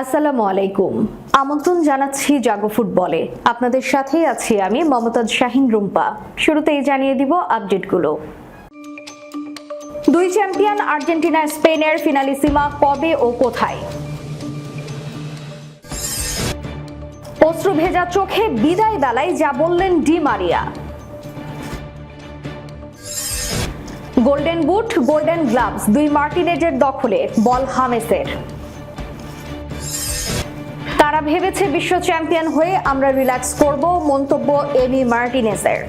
আসসালামু আলাইকুম। আমন্ত্রণ জানাচ্ছি জাগো ফুটবলে। আপনাদের সাথেই আছি আমি মমতাজ শাহিন রুম্পা। শুরুতেই জানিয়ে দিব আপডেটগুলো। দুই চ্যাম্পিয়ন আর্জেন্টিনা স্পেনের ফিনালিসিমা কবে ও কোথায়? অশ্রু ভেজা চোখে বিদায় বেলায় যা বললেন Di Maria. Golden boot, golden gloves, দুই মার্টিনেজের দখলে, বল হামেসের। ভেবেছে বিশ্ব চ্যাম্পিয়ন হয়ে আমরা রিল্যাক্স করব, মন্তব্য এমি মার্টিনেসের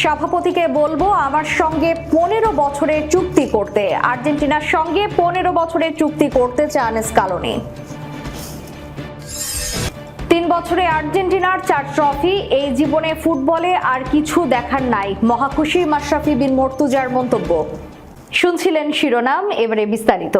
সভাপতিকে বলব, আমার সঙ্গে পনেরো বছরের চুক্তি করতে। আর্জেন্টিনার সঙ্গে পনেরো বছরের চুক্তি করতে চান স্কালোনি। তিন বছরে আর্জেন্টিনার চার ট্রফি, এই জীবনে ফুটবলে আর কিছু দেখার নাই। মহাখুশি মাশরাফি বিন মর্তুজার মন্তব্য। শুনছিলেন শিরোনাম, এবারে বিস্তারিত।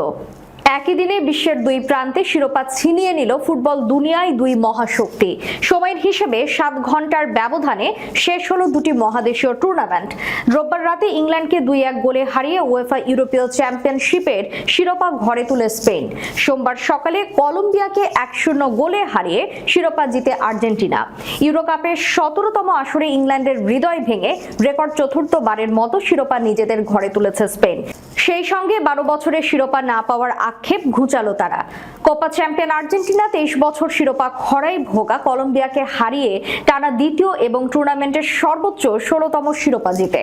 একই দিনে বিশ্বের দুই প্রান্তে শিরোপা ছিনিয়ে নিল ফুটবল দুনিয়ায় দুই মহাশক্তি। সময়ের হিসেবে সাত ঘণ্টার ব্যবধানে শেষ হলো দুটি মহাদেশীয় টুর্নামেন্ট। রোববার রাতে ইংল্যান্ডকে দুই এক গোলে হারিয়ে ওয়েফা ইউরোপীয় চ্যাম্পিয়নশিপের শিরোপা ঘরে তুলে স্পেন। সোমবার সকালে কলম্বিয়াকে এক শূন্য গোলে হারিয়ে শিরোপা জিতে আর্জেন্টিনা। ইউরোকাপের সতেরোতম আসরে ইংল্যান্ডের হৃদয় ভেঙে রেকর্ড চতুর্থবারের মতো শিরোপা নিজেদের ঘরে তুলেছে স্পেন। সেই সঙ্গে বারো বছরের শিরোপা না পাওয়ার আক্ষেপ ঘুচালো তারা। কোপা চ্যাম্পিয়ন আর্জেন্টিনা তেইশ বছর শিরোপা খরাই ভোগা কলম্বিয়াকে হারিয়ে টানা দ্বিতীয় এবং টুর্নামেন্টের সর্বোচ্চ ষোলতম শিরোপা জিতে।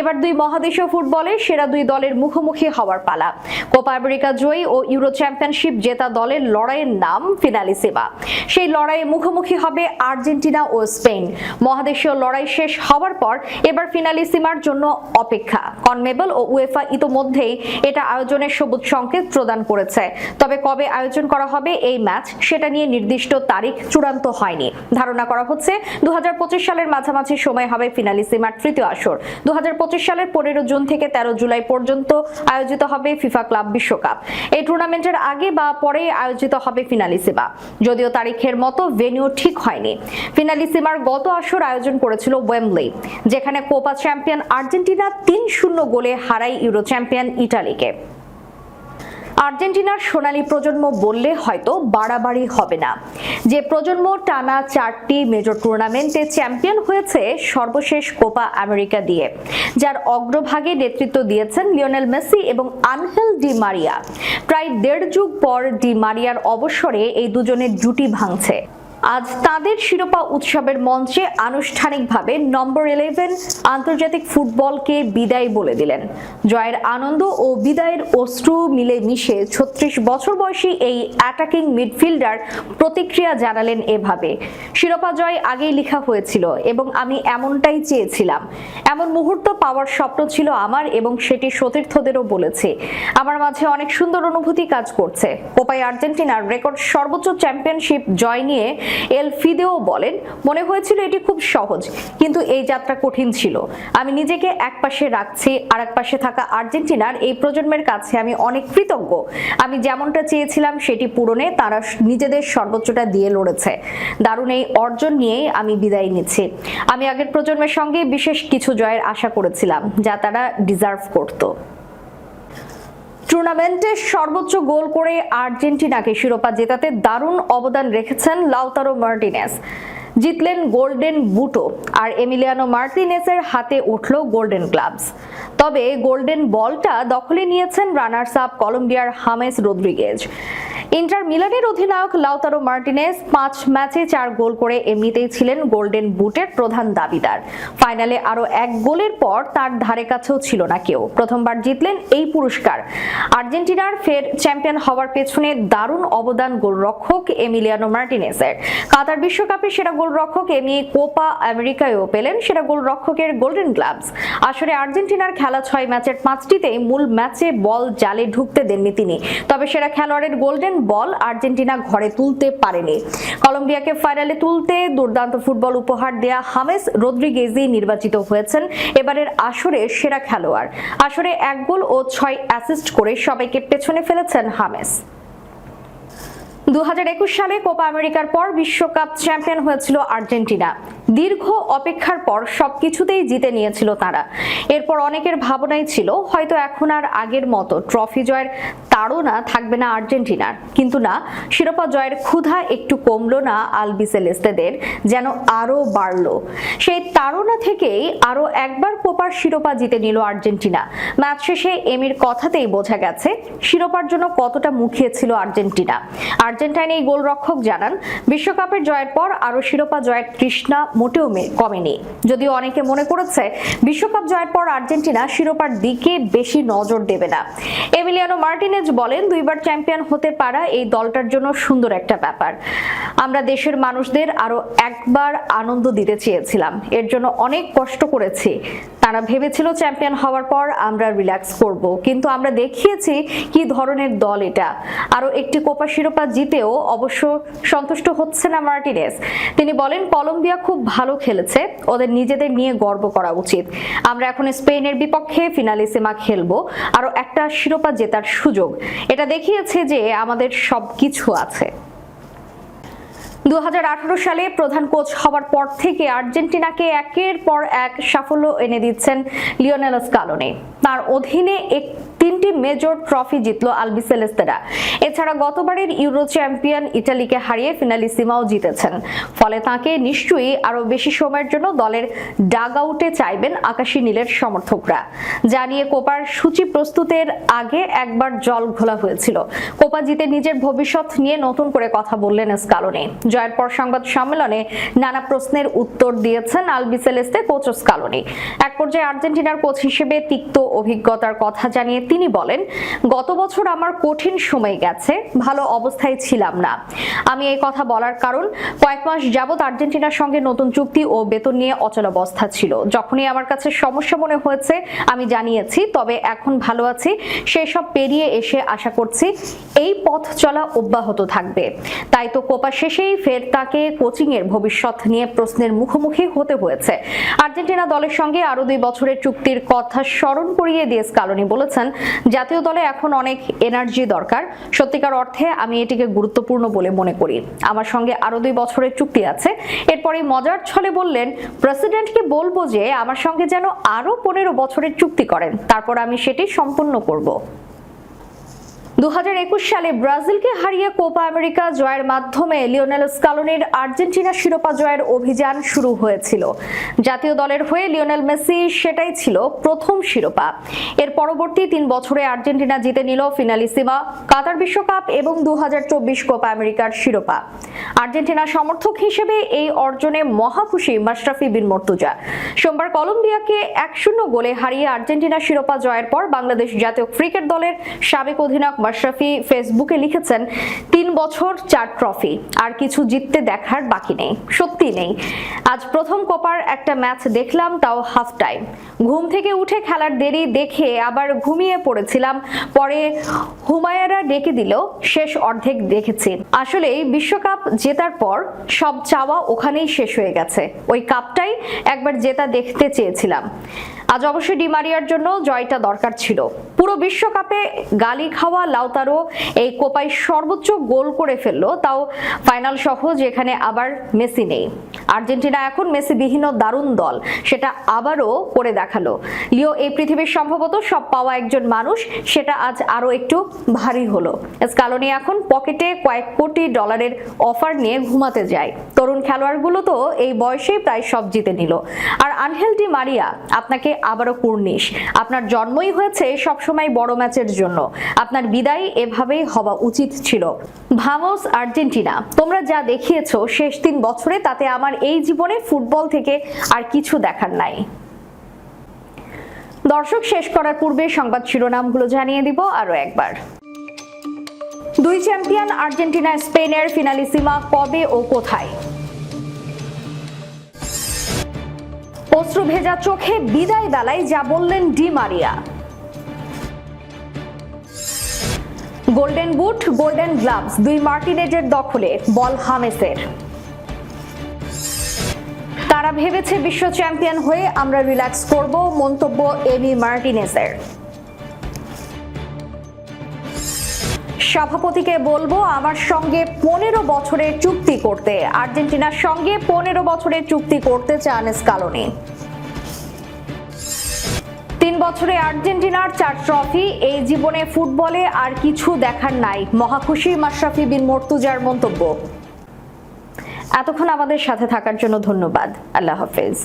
এবার দুই মহাদেশীয় ফুটবলে সেরা দুই দলের মুখোমুখি হওয়ার পালা। কোপা আমেরিকা জয়ী ও ইউরো চ্যাম্পিয়নশিপ জেতা দলের লড়াইয়ের নাম ফিনালিসিমা। সেই লড়াইয়ে মুখোমুখি হবে আর্জেন্টিনা ও স্পেন। মহাদেশীয় লড়াই শেষ হওয়ার পর এবার ফিনালিসিমার জন্য অপেক্ষা। কনমেবল ও উয়েফা ইতোমধ্যেই এটা আয়োজনের সবুজ সংকেত প্রদান করেছে। তবে কবে আয়োজন করা হবে এই ম্যাচ সেটা নিয়ে নির্দিষ্ট তারিখ চূড়ান্ত হয়নি। ধারণা করা হচ্ছে দু সালের মাঝামাঝি সময় হবে ফিনালিসিমার তৃতীয় আসর। দু সালের পনেরো জুন থেকে তেরো জুলাই পর্যন্ত আয়োজিত হবে ফিফা ক্লাব বিশ্বকাপ। এই টুর্নামেন্টের আগে বা পরে আয়োজিত হবে ফিনালিসিমা। যদিও তারিখের মতো ভেন্যু ঠিক হয়নি। ফিনালিসিমার গত আসর আয়োজন করেছিল ওয়েমব্লি, যেখানে কোপা চ্যাম্পিয়ন আর্জেন্টিনা তিন শূন্য গোলে হারায় ইউরো চ্যাম্পিয়ন ইটালিকে। আর্জেন্টিনার সোনালী প্রজন্ম বললে হয়তো বাড়াবাড়ি হবে না। যে প্রজন্ম টানা চারটি মেজর টুর্নামেন্টে চ্যাম্পিয়ন হয়েছে সর্বশেষ কোপা আমেরিকা দিয়ে, যার অগ্রভাগে নেতৃত্ব দিয়েছেন লিওনেল মেসি এবং আনহেল ডি মারিয়া। প্রায় দেড় যুগ পর ডি মারিয়ার অবসরে এই দুজনের জুটি ভাঙছে। আজ তাদের শিরোপা উৎসবের মঞ্চে আনুষ্ঠানিকভাবে নম্বর ইলেভেন আন্তর্জাতিক ফুটবলকে বিদায় বলে দিলেন। জয়ের আনন্দ ও বিদায়ের অশ্রু মিলে মিশে ছত্রিশ বছর বয়সী এই অ্যাটাকিং মিডফিল্ডার প্রতিক্রিয়া জানালেন এভাবে। শিরোপা জয় আগেই লেখা হয়েছিল এবং আমি এমনটাই চেয়েছিলাম। এমন মুহূর্ত পাওয়ার স্বপ্ন ছিল আমার এবং সেটি সতীর্থদেরও বলেছে। আমার মাঝে অনেক সুন্দর অনুভূতি কাজ করছে। কোপাই আর্জেন্টিনার রেকর্ড সর্বোচ্চ চ্যাম্পিয়নশিপ জয় নিয়ে এল ফিদেও বলেন, মনে হয়েছিল এটি খুব সহজ, কিন্তু এই যাত্রা কঠিন ছিল। আমি নিজেকে এক পাশে রাখছি, আর এক পাশে থাকা আর্জেন্টিনার এই প্রজন্মের কাছে আমি অনেক কৃতজ্ঞ। আমি যেমনটা চেয়েছিলাম সেটি পূরণে তারা নিজেদের সর্বোচ্চটা দিয়ে লড়েছে। দারুণ এই অর্জন নিয়েই আমি বিদায় নিচ্ছি। আমি আগের প্রজন্মের সঙ্গে বিশেষ কিছু জয়ের আশা করেছিলাম, যা তারা ডিজার্ভ করতো। টুর্নামেন্টে সর্বোচ্চ গোল করে আর্জেন্টিনাকে শিরোপা জেতাতে দারুণ অবদান রেখেছেন লাউতারো মার্টিনেস। জিতলেন গোল্ডেন বুটো আর এমিলিয়ানো মার্টিনেসের হাতে উঠল গোল্ডেন গ্লাভস। তবে গোল্ডেন বলটা দখলে নিয়েছেন রানার্স আপ কলম্বিয়ার হামেস রদ্রিগেজ। ইন্টার মিলানের অধিনায়ক লাউতারো মার্টিনেস পাঁচ ম্যাচে চার গোল করে এমনিতেই ছিলেন গোল্ডেন বুটের প্রধান দাবিদার। ফাইনালে আরও এক গোলের পর তার ধারে কাছেও ছিল না কেউ। প্রথমবার জিতলেন এই পুরস্কার। আর্জেন্টিনার ফের চ্যাম্পিয়ন হওয়ার পেছনে দারুণ অবদান গোলরক্ষক এমিলিয়ানো মার্টিনেসের। কাতার বিশ্বকাপে সেরা গোলরক্ষক এমি কোপা আমেরিকায়ও পেলেন সেরা গোলরক্ষকের গোল্ডেন গ্লাভস। আসলে আর্জেন্টিনার খেলা ছয় ম্যাচের পাঁচটিতেই মূল ম্যাচে বল জালে ঢুকতে দেননি তিনি। তবে সেরা খেলোয়াড়ের গোল্ডেন বল আর্জেন্টিনা ঘরে তুলতে পারেনি। কলম্বিয়াকে ফাইনালে তুলতে দুর্দান্ত ফুটবল উপহার দেয়া হামেস রদ্রিগেজি নির্বাচিত হয়েছেন এবারের আসরে সেরা খেলোয়াড়। আসরে এক গোল ও ছয় অ্যাসিস্ট করে সবাইকে পেছনে ফেলেছেন হামেস। দুহাজার একুশ সালে কোপা আমেরিকার পর বিশ্বকাপ চ্যাম্পিয়ন হয়েছিল আর্জেন্টিনা। দীর্ঘ অপেক্ষার পর সবকিছুতেই জিতে নিয়েছিল তারা। এরপর অনেকের ভাবনাই ছিল, হয়তো এখন আর আগের মতো ট্রফি জয়ের তাড়না থাকবে না আর্জেন্টিনার। কিন্তু না, শিরোপা জয়ের ক্ষুধা একটু কমলো না আলবিসেলেস্তেদের, যেন আরও বাড়লো। সেই তাড়না থেকেই আরও একবার কোপার শিরোপা জিতে নিল আর্জেন্টিনা। ম্যাচ শেষে এমির কথাতেই বোঝা গেছে, শিরোপার জন্য কতটা মুখিয়ে ছিল আর্জেন্টিনা। আর্জেন্টাইন এই গোলরক্ষক জানান, বিশ্বকাপের জয়ের পর আরও শিরোপা জয়ের তৃষ্ণা মোটেও কমেনি। যদিও অনেকে মনে করেছে, বিশ্বকাপ জয়ের পর আর্জেন্টিনা শিরোপার দিকে বেশি নজর দেবে না। এমিলিয়ানো মার্টিনেজ বলেন, দুইবার চ্যাম্পিয়ন হতে পারা এই দলটার জন্য সুন্দর একটা ব্যাপার। আমরা দেশের মানুষদের আরও একবার আনন্দ দিতে চেয়েছিলাম। এর জন্য অনেক কষ্ট করেছি। তারা ভেবেছিল চ্যাম্পিয়ন হওয়ার পর আমরা রিল্যাক্স করব। কিন্তু আমরা দেখিয়েছি কি ধরনের দল এটা। আরও একটি কোপা শিরোপা জিতেও অবশ্য সন্তুষ্ট হচ্ছে না মার্টিনেস তিনি বলেন, কলম্বিয়া খুব ভালো খেলেছে, ওদের নিজেদের নিয়ে গর্ব করা উচিত। আমরা এখন স্পেনের বিপক্ষে ফিনালিসিমা খেলব আরও একটা শিরোপা জেতার সুযোগ। এটা দেখিয়েছে যে আমাদের সব কিছু আছে। দু হাজার আঠারো সালে প্রধান কোচ হবার পর থেকে আর্জেন্টিনাকে একের পর এক সাফল্য এনে দিচ্ছেন লিওনেল স্কালোনি। তার অধীনে এক তিনটি মেজর ট্রফি জিতলো আলবিসেলেস্তেরা এছাড়া গতবারের ইউরো চ্যাম্পিয়ন ইটালিকে হারিয়ে ফিনালিসিমাও জিতেছেন। ফলে তাকে নিশ্চয়ই আরও বেশি সময়ের জন্য দলের ডাগ আউটে চাইবেন আকাশী নীলের সমর্থকরা। জানিয়ে কোপার সূচি প্রস্তুতের আগে একবার জল ঘোলা হয়েছিল। কোপা জিতে নিজের ভবিষ্যৎ নিয়ে নতুন করে কথা বললেন স্কালোনি। জয়ের পর সংবাদ সম্মেলনে নানা প্রশ্নের উত্তর দিয়েছেন আলবিসেলেস্তে কোচ স্কালোনি। এক পর্যায়ে আর্জেন্টিনার কোচ হিসেবে তিক্ত অভিজ্ঞতার কথা জানিয়ে তিনি বলেন, গত বছর আমার কঠিন সময় গেছে, ভালো অবস্থায় ছিলাম না। আমি এই কথা বলার কারণ, কয়েক মাস যাবত আর্জেন্টিনার সঙ্গে নতুন চুক্তি ও বেতন নিয়ে অচলাবস্থা ছিল। যখনই আমার কাছে সমস্যা মনে হয়েছে, আমি জানিয়েছি, তবে এখন ভালো আছি, সেসব পেরিয়ে এসে আশা করছি, এই পথ চলা অব্যাহত থাকবে। তাই তো কোপা শেষেই ফের তাকে কোচিং এর ভবিষ্যৎ নিয়ে প্রশ্নের মুখোমুখি হতে হয়েছে। আর্জেন্টিনা দলের সঙ্গে আরও দুই বছরের চুক্তির কথা স্মরণ করিয়ে দিয়ে স্কালনি বলেছেন, জাতীয় দলে এখন অনেক এনার্জি দরকার। সত্যিকার অর্থে আমি এটিকে গুরুত্বপূর্ণ বলে মনে করি। আমার সঙ্গে আরও দুই বছরের চুক্তি আছে। এরপরে মজার ছলে বললেন প্রেসিডেন্টকে বলব যে, আমার সঙ্গে যেন আরও পনেরো বছরের চুক্তি করেন। তারপর আমি সেটি সম্পূর্ণ করব। দু হাজার একুশ সালে ব্রাজিলকে হারিয়ে কোপা আমেরিকা জয়ের মাধ্যমে লিওনেল স্কালোনির আর্জেন্টিনা শিরোপা জয়ের অভিযান শুরু হয়েছিল। জাতীয় দলের হয়ে লিওনেল মেসি সেটাই ছিল প্রথম শিরোপা। এর পরবর্তী তিন বছরে আর্জেন্টিনা জিতে নিল ফিনালিসিমা, কাতার বিশ্বকাপ এবং দুহাজার চব্বিশ কোপা আমেরিকার শিরোপা। আর্জেন্টিনা সমর্থক হিসেবে এই অর্জনে মহা খুশি মাশরাফি বিন মর্তুজা। সোমবার কলম্বিয়াকে এক শূন্য গোলে হারিয়ে আর্জেন্টিনা শিরোপা জয়ের পর বাংলাদেশ জাতীয় ক্রিকেট দলের সাবেক অধিনায়ক মাশরাফি ফেসবুকে লিখেছেন, তিন বছর, চার ট্রফি আর কিছু জিততে দেখার বাকি নেই সত্যি নেই। আজ প্রথম কোপার একটা ম্যাচ দেখলাম, তাও হাফ টাইম ঘুম থেকে উঠে খেলার দেরি দেখে আবার ঘুমিয়ে পড়েছিলাম, পরে হুমায়ারা ডেকে দিল, শেষ অর্ধেক দেখেছি। আসলে বিশ্বকাপ জেতার পর সব চাওয়া ওখানেই শেষ হয়ে গেছে। ওই কাপটাই একবার জেতা দেখতে চেয়েছিলাম। আজ অবশ্যই ডিমারিয়ার জন্য জয়টা দরকার ছিল। পুরো বিশ্বকাপে গালি খাওয়া লাউতারো এই কোপায় সর্বোচ্চ গোল করে ফেলল, তাও ফাইনাল সহ যেখানে আবার মেসি নেই। আর্জেন্টিনা এখন মেসি বিহীন দারুণ দল, সেটা আবারও করে দেখাল। লিও, এই পৃথিবীর সম্ভবত সব পাওয়া একজন মানুষ, সেটা আজ আরও একটু ভারী হলো। স্কালোনি এখন পকেটে কয়েক কোটি ডলারের অফার নিয়ে ঘুমাতে যায়। তরুণ খেলোয়াড়গুলো তো এই বয়সেই প্রায় সব জিতে নিল। আর আনহেল ডি মারিয়া, আপনাকে আবারও কুর্নিশ। আপনার জন্মই হয়েছে সবসময় বড় ম্যাচের জন্য। আপনার বিদায় এভাবেই হওয়া উচিত ছিল। ভামোস, আর্জেন্টিনা, তোমরা যা দেখিয়েছো শেষ তিন বছরে, তাতে আমার এই জীবনে ফুটবল থেকে আর কিছু দেখার নাই। দর্শক, শেষ করার পূর্বে সংবাদ শিরোনামগুলো জানিয়ে দিব আরও একবার। দুই চ্যাম্পিয়ন আর্জেন্টিনা স্পেনের ফিনালিসিমা কবে ও কোথায়? অশ্রু ভেজা চোখে বিদায় বেলায় যা বললেন Di Maria. Golden boot, golden gloves, দুই মার্টিনেজের দখলে, বল হামেসের। তারা ভেবেছে বিশ্ব চ্যাম্পিয়ন হয়ে আমরা রিল্যাক্স করব, মন্তব্য এমি মার্টিনেজের। সভাপতিকে বলব, আমার সঙ্গে পনেরো বছরের চুক্তি করতে। আর্জেন্টিনার সঙ্গে পনেরো বছরের চুক্তি করতে চান স্কালোনি। তিন বছরে আর্জেন্টিনার চার ট্রফি, এই জীবনে ফুটবলে আর কিছু দেখার নাই। মহাখুশি মাশরাফি বিন মর্তুজার মন্তব্য। এতক্ষণ আমাদের সাথে থাকার জন্য ধন্যবাদ। আল্লাহ হাফেজ।